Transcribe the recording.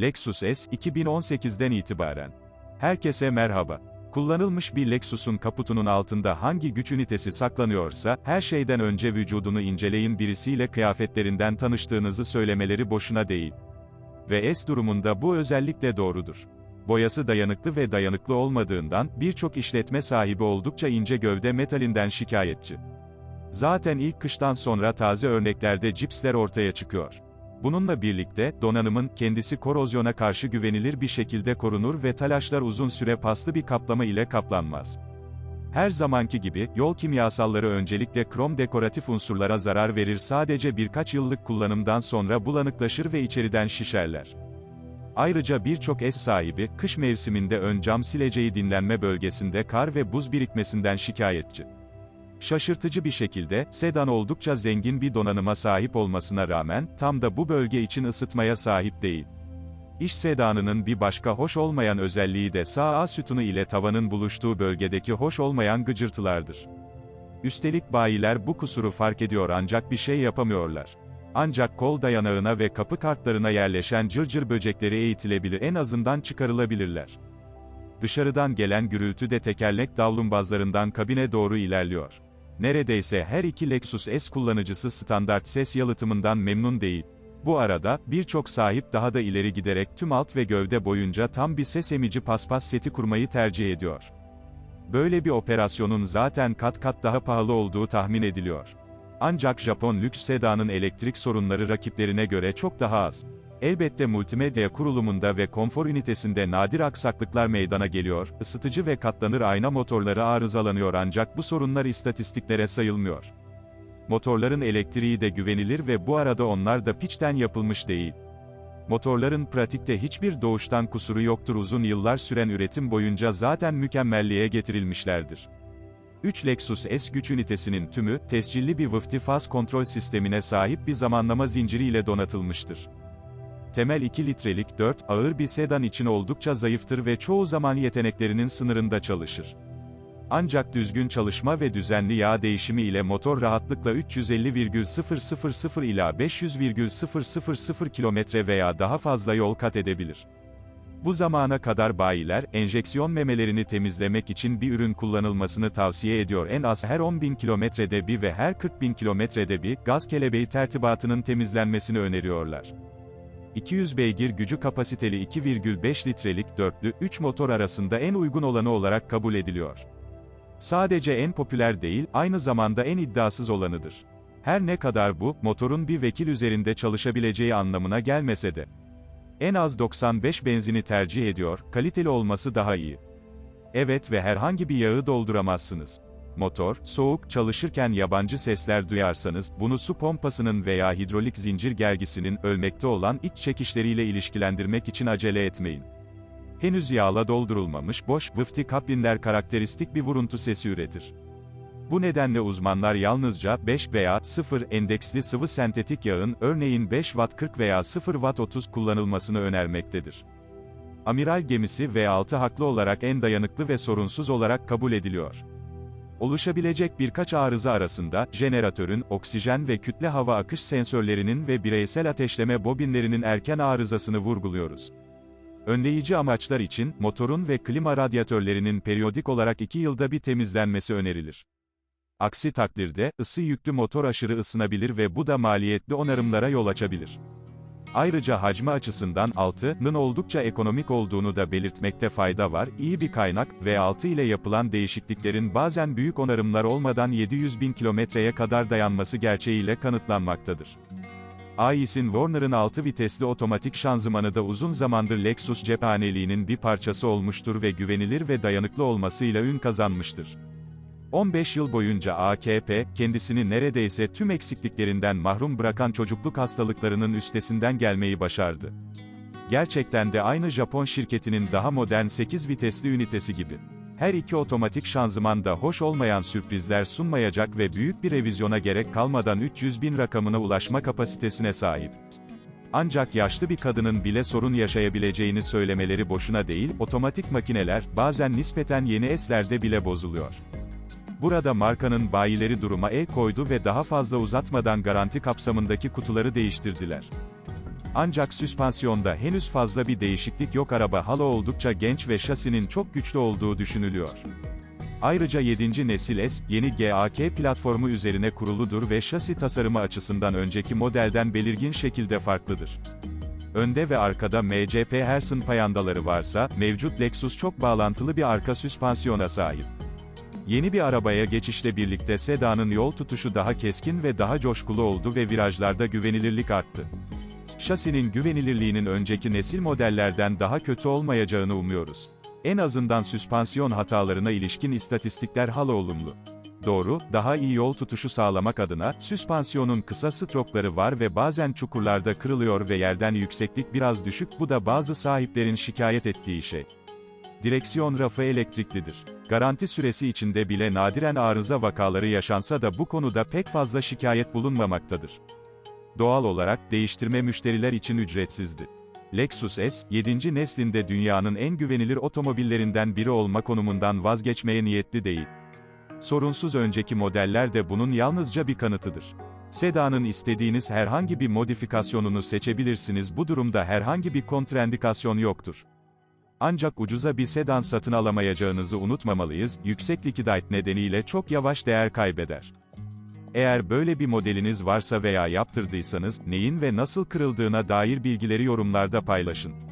Lexus S 2018'den itibaren. Herkese merhaba. Kullanılmış bir Lexus'un kaputunun altında hangi güç ünitesi saklanıyorsa, her şeyden önce vücudunu inceleyin birisiyle kıyafetlerinden tanıştığınızı söylemeleri boşuna değil. Ve S durumunda bu özellikle doğrudur. Boyası dayanıklı ve dayanıklı olmadığından, birçok işletme sahibi oldukça ince gövde metalinden şikayetçi. Zaten ilk kıştan sonra taze örneklerde cipsler ortaya çıkıyor. Bununla birlikte, donanımın, kendisi korozyona karşı güvenilir bir şekilde korunur ve talaşlar uzun süre paslı bir kaplama ile kaplanmaz. Her zamanki gibi, yol kimyasalları öncelikle krom dekoratif unsurlara zarar verir sadece birkaç yıllık kullanımdan sonra bulanıklaşır ve içeriden şişerler. Ayrıca birçok S sahibi, kış mevsiminde ön cam sileceği dinlenme bölgesinde kar ve buz birikmesinden şikayetçi. Şaşırtıcı bir şekilde, sedan oldukça zengin bir donanıma sahip olmasına rağmen, tam da bu bölge için ısıtmaya sahip değil. İş sedanının bir başka hoş olmayan özelliği de sağ A sütunu ile tavanın buluştuğu bölgedeki hoş olmayan gıcırtılardır. Üstelik bayiler bu kusuru fark ediyor ancak bir şey yapamıyorlar. Ancak kol dayanağına ve kapı kartlarına yerleşen cırcır böcekleri eğitilebilir en azından çıkarılabilirler. Dışarıdan gelen gürültü de tekerlek davlumbazlarından kabine doğru ilerliyor. Neredeyse her iki Lexus S kullanıcısı standart ses yalıtımından memnun değil. Bu arada, birçok sahip daha da ileri giderek tüm alt ve gövde boyunca tam bir ses emici paspas seti kurmayı tercih ediyor. Böyle bir operasyonun zaten kat kat daha pahalı olduğu tahmin ediliyor. Ancak Japon lüks sedanın elektrik sorunları rakiplerine göre çok daha az. Elbette multimedya kurulumunda ve konfor ünitesinde nadir aksaklıklar meydana geliyor, ısıtıcı ve katlanır ayna motorları arızalanıyor ancak bu sorunlar istatistiklere sayılmıyor. Motorların elektriği de güvenilir ve bu arada onlar da piçten yapılmış değil. Motorların pratikte hiçbir doğuştan kusuru yoktur uzun yıllar süren üretim boyunca zaten mükemmelliğe getirilmişlerdir. 3 Lexus S güç ünitesinin tümü, tescilli bir vıfti faz kontrol sistemine sahip bir zamanlama zinciriyle donatılmıştır. Temel 2 litrelik 4, ağır bir sedan için oldukça zayıftır ve çoğu zaman yeteneklerinin sınırında çalışır. Ancak düzgün çalışma ve düzenli yağ değişimi ile motor rahatlıkla 350,000 ila 500,000 kilometre veya daha fazla yol kat edebilir. Bu zamana kadar bayiler, enjeksiyon memelerini temizlemek için bir ürün kullanılmasını tavsiye ediyor. En az her 10.000 kilometrede bir ve her 40.000 kilometrede bir, gaz kelebeği tertibatının temizlenmesini öneriyorlar. 200 beygir gücü kapasiteli 2,5 litrelik dörtlü, 3 motor arasında en uygun olanı olarak kabul ediliyor. Sadece en popüler değil, aynı zamanda en iddiasız olanıdır. Her ne kadar bu, motorun bir vekil üzerinde çalışabileceği anlamına gelmese de. En az 95 benzini tercih ediyor, kaliteli olması daha iyi. Evet ve herhangi bir yağı dolduramazsınız. Motor, soğuk çalışırken yabancı sesler duyarsanız, bunu su pompasının veya hidrolik zincir gergisinin ölmekte olan iç çekişleriyle ilişkilendirmek için acele etmeyin. Henüz yağla doldurulmamış boş, vıfti kaplinler karakteristik bir vuruntu sesi üretir. Bu nedenle uzmanlar yalnızca 5 veya 0 endeksli sıvı sentetik yağın, örneğin 5 Watt 40 veya 0 Watt 30 kullanılmasını önermektedir. Amiral gemisi V6 haklı olarak en dayanıklı ve sorunsuz olarak kabul ediliyor. Oluşabilecek birkaç arıza arasında, jeneratörün, oksijen ve kütle hava akış sensörlerinin ve bireysel ateşleme bobinlerinin erken arızasını vurguluyoruz. Önleyici amaçlar için, motorun ve klima radyatörlerinin periyodik olarak 2 yılda bir temizlenmesi önerilir. Aksi takdirde, ısı yüklü motor aşırı ısınabilir ve bu da maliyetli onarımlara yol açabilir. Ayrıca hacmi açısından 6'nın oldukça ekonomik olduğunu da belirtmekte fayda var. İyi bir kaynak V6 ile yapılan değişikliklerin bazen büyük onarımlar olmadan 700 bin kilometreye kadar dayanması gerçeğiyle kanıtlanmaktadır. Ais'in Warner'ın 6 vitesli otomatik şanzımanı da uzun zamandır Lexus cephaneliğinin bir parçası olmuştur ve güvenilir ve dayanıklı olmasıyla ün kazanmıştır. 15 yıl boyunca AKP, kendisini neredeyse tüm eksikliklerinden mahrum bırakan çocukluk hastalıklarının üstesinden gelmeyi başardı. Gerçekten de aynı Japon şirketinin daha modern 8 vitesli ünitesi gibi. Her iki otomatik şanzıman da hoş olmayan sürprizler sunmayacak ve büyük bir revizyona gerek kalmadan 300 bin rakamına ulaşma kapasitesine sahip. Ancak yaşlı bir kadının bile sorun yaşayabileceğini söylemeleri boşuna değil, otomatik makineler, bazen nispeten yeni eslerde bile bozuluyor. Burada markanın bayileri duruma el koydu ve daha fazla uzatmadan garanti kapsamındaki kutuları değiştirdiler. Ancak süspansiyonda henüz fazla bir değişiklik yok araba hala oldukça genç ve şasinin çok güçlü olduğu düşünülüyor. Ayrıca 7. nesil S, yeni GAK platformu üzerine kuruludur ve şasi tasarımı açısından önceki modelden belirgin şekilde farklıdır. Önde ve arkada MCP Harrison payandaları varsa, mevcut Lexus çok bağlantılı bir arka süspansiyona sahip. Yeni bir arabaya geçişle birlikte sedanın yol tutuşu daha keskin ve daha coşkulu oldu ve virajlarda güvenilirlik arttı. Şasinin güvenilirliğinin önceki nesil modellerden daha kötü olmayacağını umuyoruz. En azından süspansiyon hatalarına ilişkin istatistikler hala olumlu. Doğru, daha iyi yol tutuşu sağlamak adına, süspansiyonun kısa strokları var ve bazen çukurlarda kırılıyor ve yerden yükseklik biraz düşük bu da bazı sahiplerin şikayet ettiği şey. Direksiyon rafı elektriklidir. Garanti süresi içinde bile nadiren arıza vakaları yaşansa da bu konuda pek fazla şikayet bulunmamaktadır. Doğal olarak, değiştirme müşteriler için ücretsizdi. Lexus S, 7. neslinde dünyanın en güvenilir otomobillerinden biri olma konumundan vazgeçmeye niyetli değil. Sorunsuz önceki modeller de bunun yalnızca bir kanıtıdır. Sedanın istediğiniz herhangi bir modifikasyonunu seçebilirsiniz bu durumda herhangi bir kontrendikasyon yoktur. Ancak ucuza bir sedan satın alamayacağınızı unutmamalıyız, yüksek likidite nedeniyle çok yavaş değer kaybeder. Eğer böyle bir modeliniz varsa veya yaptırdıysanız, neyin ve nasıl kırıldığına dair bilgileri yorumlarda paylaşın.